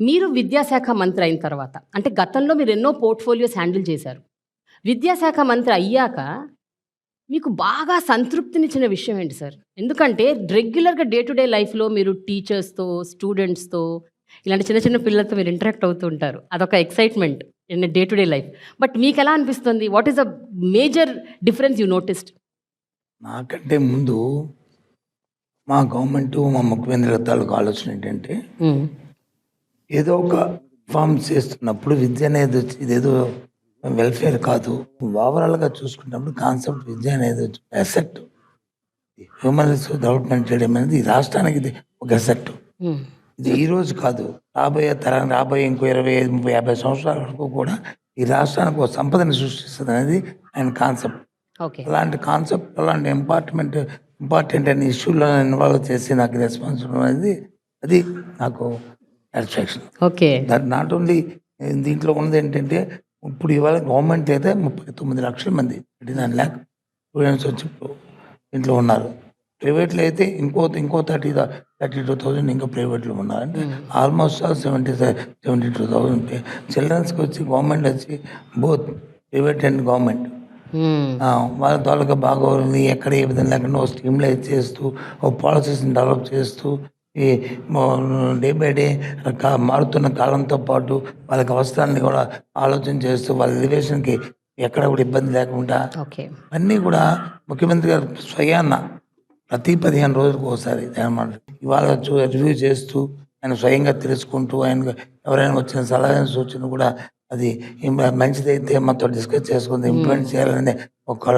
మీరు విద్యాశాఖ మంత్రి అయిన తర్వాత అంటే గతంలో మీరు ఎన్నో పోర్ట్ఫోలియోస్ హ్యాండిల్ చేశారు. విద్యాశాఖ మంత్రి అయ్యాక మీకు బాగా సంతృప్తినిచ్చిన విషయం ఏంటి సార్? ఎందుకంటే రెగ్యులర్గా డే టు డే లైఫ్లో మీరు టీచర్స్తో స్టూడెంట్స్తో ఇలాంటి చిన్న చిన్న పిల్లలతో మీరు ఇంటరాక్ట్ అవుతూ ఉంటారు. అదొక excitement in day to day life. But మీకు ఎలా అనిపిస్తుంది? What is the major difference you noticed? నాకంటే ముందు మా గవర్నమెంట్ మా ముఖ్యమంత్రి తాలూకు ఆలోచన ఏంటంటే ఏదో ఒక ఫామ్ చేస్తున్నప్పుడు విద్య అనేది వచ్చి ఇదేదో వెల్ఫేర్ కాదు. ఓవరాల్గా చూసుకున్నప్పుడు కాన్సెప్ట్ విద్య అనేది అసెట్ హ్యూమన్ రిసోర్స్ డెవలప్మెంట్ చేయడం అనేది ఈ రాష్ట్రానికి ఇది ఒక అసెట్ ఇది ఈ రోజు కాదు. రాబోయే తరం రాబోయే ఇంకో ఇరవై ఐదు ముప్పై యాభై సంవత్సరాల వరకు కూడా ఈ రాష్ట్రానికి ఒక సంపదని సృష్టిస్తుంది అనేది ఆయన కాన్సెప్ట్ అలాంటి కాన్సెప్ట్ అలాంటి ఇంపార్ట్మెంట్ ఇంపార్టెంట్ అనే ఇష్యూలో ఇన్వాల్వ్ చేసి నాకు రెస్పాన్స్ అనేది అది నాకు satisfaction okay. That not only దీంట్లో ఉన్నది ఏంటంటే ఇప్పుడు ఇవాళ గవర్నమెంట్ అయితే ముప్పై తొమ్మిది లక్షల మంది థర్టీ నైన్ ల్యాక్ స్టూడెంట్స్ వచ్చి దీంట్లో ఉన్నారు. ప్రైవేట్లో అయితే ఇంకో ఇంకో థర్టీ థర్టీ టూ థౌజండ్ ఇంకా ప్రైవేట్లో ఉన్నారు అంటే almost seventy seventy two thousand చిల్డ్రన్స్కి వచ్చి గవర్నమెంట్ వచ్చి బోత్ ప్రైవేట్ అండ్ గవర్నమెంట్ వాళ్ళ తాలూకా బాగోగులని ఎక్కడ ఏ విధంగా లేకుండా ఒక స్ట్రీమ్లైజ్ చేస్తూ ఒక పాలసీస్ని డెవలప్ చేస్తూ ఈ డే బై డే మారుతున్న కాలంతో పాటు వాళ్ళకి అవసరాన్ని కూడా ఆలోచన చేస్తూ వాళ్ళ ఎలివేషన్కి ఎక్కడ కూడా ఇబ్బంది లేకుండా అన్నీ కూడా ముఖ్యమంత్రి గారు స్వయాన్న ప్రతి పదిహేను రోజులకు ఒకసారి అన్నమాట. ఇవాళ రివ్యూ చేస్తూ ఆయన స్వయంగా తెలుసుకుంటూ ఆయన ఎవరైనా వచ్చిన సలహా సూచన కూడా అది మంచిదైతే మాతో డిస్కస్ చేసుకుంది ఇంప్లిమెంట్ చేయాలనే ఒక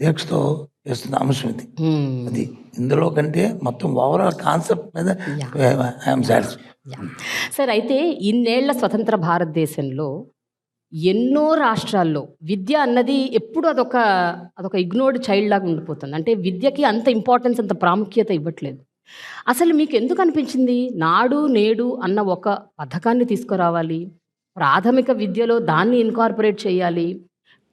దీక్షతో చేస్తున్న అంశం ఇది అది ఇందులో కంటే మొత్తం ఓవరాల్ కాన్సెప్ట్ మీద ఐఎమ్ సాటిస్ఫై. సార్ అయితే ఇన్నేళ్ళ స్వతంత్ర భారతదేశంలో ఎన్నో రాష్ట్రాల్లో విద్య అన్నది ఎప్పుడు అదొక అదొక ఇగ్నోర్డ్ చైల్డ్ లాగా ఉండిపోతుంది. అంటే విద్యకి అంత ఇంపార్టెన్స్ అంత ప్రాముఖ్యత ఇవ్వట్లేదు. అసలు మీకు ఎందుకు అనిపించింది? నాడు నేడు అన్న ఒక పథకాన్ని తీసుకురావాలి. ప్రాథమిక విద్యలో దాన్ని ఇన్కార్పొరేట్ చేయాలి.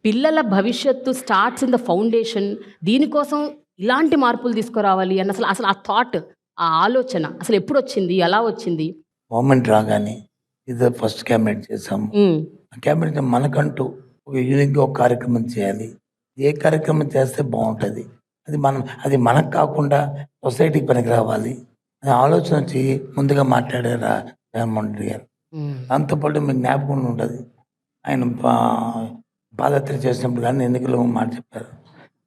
పిల్లల భవిష్యత్తు స్టార్ట్స్ ఇన్ ద ఫౌండేషన్ దీనికోసం ఇలాంటి మార్పులు తీసుకురావాలి అన్న అసలు అసలు ఆ థాట్ ఆ ఆలోచన అసలు ఎప్పుడు వచ్చింది ఎలా వచ్చింది? గవర్నమెంట్ రాగానే ఇది ఫస్ట్ క్యాబినెట్ చేసాము క్యాబినెట్ మనకంటూ ఒక యూనిక్గా ఒక కార్యక్రమం చేయాలి. ఏ కార్యక్రమం చేస్తే బాగుంటుంది? అది మనం అది మనకు కాకుండా సొసైటీకి పనికి రావాలి. అనే ఆలోచన వచ్చి ముందుగా మాట్లాడారు జగన్మోహన్ రెడ్డి గారు దాంతోపాటు మీకు జ్ఞాపకం ఉంటుంది. ఆయన పాదయాత్ర చేసినప్పుడు కానీ ఎన్నికలు మాట చెప్పారు.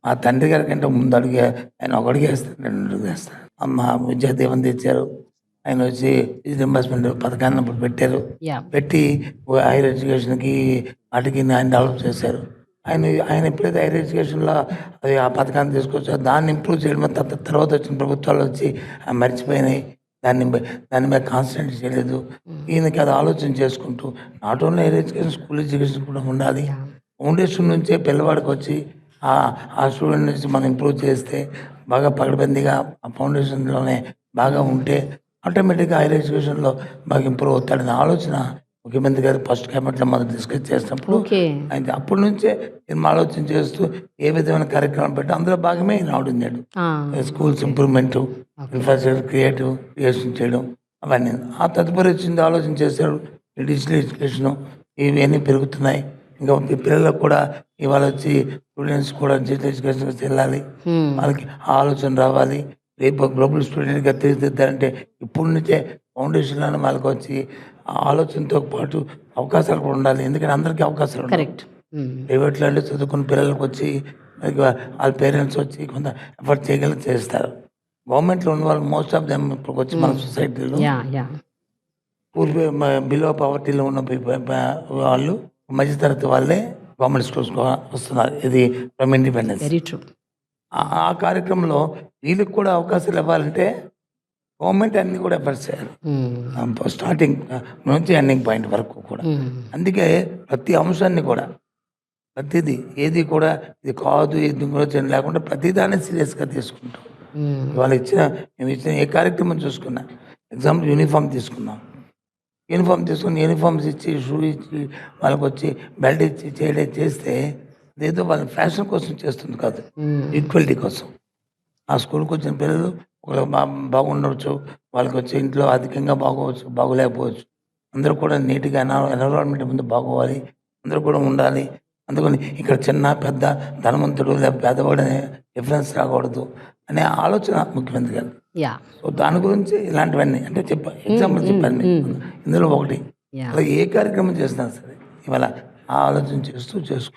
మా తండ్రి గారి కంటే ముందు అడిగే ఆయన ఒక అడుగు వేస్తాడు రెండు అడుగు వేస్తాడు అమ్మ విద్యా దీవెన తెచ్చారు ఆయన వచ్చి రింబర్స్మెంట్ పథకాన్ని అప్పుడు పెట్టారు. పెట్టి హైయర్ ఎడ్యుకేషన్కి వాటికి ఆయన డెవలప్ చేశారు. ఆయన ఆయన ఎప్పుడైతే హైయర్ ఎడ్యుకేషన్లో అది ఆ పథకాన్ని తీసుకొచ్చారో దాన్ని ఇంప్రూవ్ చేయడం తర్వా- తర్వాత వచ్చిన ప్రభుత్వాలు వచ్చి ఆ మర్చిపోయినాయి. దాన్ని దాని మీద కాన్సన్ట్రేట్ చేయలేదు. ఈయనకి అది ఆలోచన చేసుకుంటూ not only higher education school education కూడా ఉండాలి. ఫౌండేషన్ నుంచే పిల్లవాడికి వచ్చి ఆ ఆ స్టూడెంట్ నుంచి మనం ఇంప్రూవ్ చేస్తే బాగా పగడబందిగా ఆ ఫౌండేషన్లోనే బాగా ఉంటే ఆటోమేటిక్గా హైయర్ ఎడ్యుకేషన్లో బాగా ఇంప్రూవ్ అవుతాడనే ఆలోచన ముఖ్యమంత్రి గారు ఫస్ట్ క్యాబినెట్లో మనం డిస్కస్ చేసినప్పుడు ఆయన అప్పటి నుంచే నేను ఆలోచన చేస్తూ ఏ విధమైన కార్యక్రమం పెట్టి అందులో భాగమే ఈయన ఆడున్నాడు schools improvement infrastructure creative creation చేయడం అవన్నీ. ఆ తదుపరి వచ్చింది ఆలోచన చేశాడు డిజిటల్ ఎడ్యుకేషన్ ఇవన్నీ పెరుగుతున్నాయి. ఇంకా పిల్లలకు కూడా ఇవాళ వచ్చి స్టూడెంట్స్ కూడా డిజిటల్ ఎడ్యుకేషన్కి వెళ్ళాలి. వాళ్ళకి ఆలోచన రావాలి. రేపు గ్లోబల్ స్టూడెంట్గా తీర్చిదిద్దారంటే ఇప్పటి నుంచే ఫౌండేషన్లోనే వాళ్ళకి వచ్చి ఆ ఆలోచనతో పాటు అవకాశాలు కూడా ఉండాలి. ఎందుకంటే అందరికీ అవకాశాలు ఉండాలి కరెక్ట్. ప్రైవేట్లో అంటే చదువుకున్న పిల్లలకు వచ్చి వాళ్ళ పేరెంట్స్ వచ్చి కొంత ఎఫర్ట్ చేయగల చేస్తారు. గవర్నమెంట్లో ఉన్న వాళ్ళు మోస్ట్ ఆఫ్ దెమ్ ఇప్పుడు వచ్చి మన సొసైటీలో పూర్ బిలో పవర్టీలో ఉన్న వాళ్ళు మధ్యతరగతి వాళ్ళే గవర్నమెంట్ స్కూల్స్ వస్తున్నారు. ఇది ఫ్రమ్ ఇండిపెండెన్స్. వెరీ ట్రూ ఆ కార్యక్రమంలో వీళ్ళకి కూడా అవకాశాలు ఇవ్వాలంటే గవర్నమెంట్ అన్ని కూడా ఎఫర్ట్స్ చేయాలి. స్టార్టింగ్ నుంచి ఎండింగ్ పాయింట్ వరకు కూడా. అందుకే ప్రతి అంశాన్ని కూడా ప్రతిదీ ఏది కూడా ఇది కాదు ఇది గురించి లేకుండా ప్రతిదాన్ని సీరియస్గా తీసుకుంటాం. వాళ్ళు ఇచ్చిన మేము ఇచ్చిన ఏ కార్యక్రమం చూసుకున్నా ఎగ్జాంపుల్ యూనిఫామ్ తీసుకున్నాం. యూనిఫామ్ తీసుకుని యూనిఫామ్స్ ఇచ్చి షూ ఇచ్చి వాళ్ళకి వచ్చి బెల్ట్ ఇచ్చి చేయడం చేస్తే అదేదో వాళ్ళ ఫ్యాషన్ కోసం చేస్తుంది కాదు. ఈక్వాలిటీ కోసం. ఆ స్కూల్కి వచ్చిన పిల్లలు ఒకళ్ళు బాగుండవచ్చు వాళ్ళకి వచ్చి ఇంట్లో అధికంగా బాగోవచ్చు బాగోలేకపోవచ్చు. అందరూ కూడా నీట్గా ఎన్విరాన్మెంట్ ముందు బాగోవాలి అందరూ కూడా ఉండాలి అందుకని ఇక్కడ చిన్న పెద్ద ధనవంతుడు లేదా పేదవాడు అనే డిఫరెన్స్ రాకూడదు అనే ఆలోచన ముఖ్యమంత్రి గారు. సో దాని గురించి ఇలాంటివన్నీ అంటే చెప్ప ఎగ్జాంపుల్ చెప్పాను మీకు. ఇందులో ఒకటి. అలా ఏ కార్యక్రమం చేసినా సరే ఇవాళ ఆ ఆలోచన చేస్తూ చేసుకో.